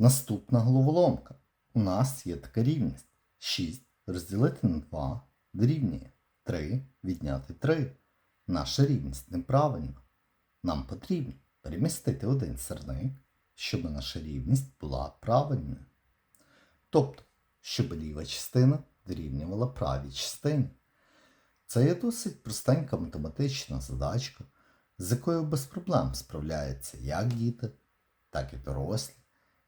Наступна головоломка. У нас є така рівність. 6 розділити на 2 дорівнює 3 відняти 3. Наша рівність неправильна. Нам потрібно перемістити один сирник, щоб наша рівність була правильною. Тобто, щоб ліва частина дорівнювала правій частині. Це є досить простенька математична задачка, з якою без проблем справляються як діти, так і дорослі.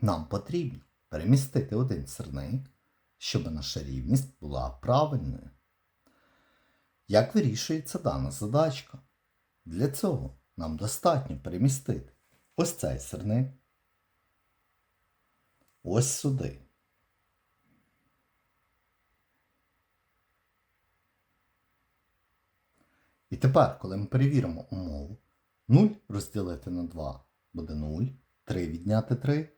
Нам потрібно перемістити один сирник, щоб наша рівність була правильною. Як вирішується дана задачка? Для цього нам достатньо перемістити ось цей сирник, ось сюди. І тепер, коли ми перевіримо умову, 0 розділити на 2 буде 0, 3 відняти 3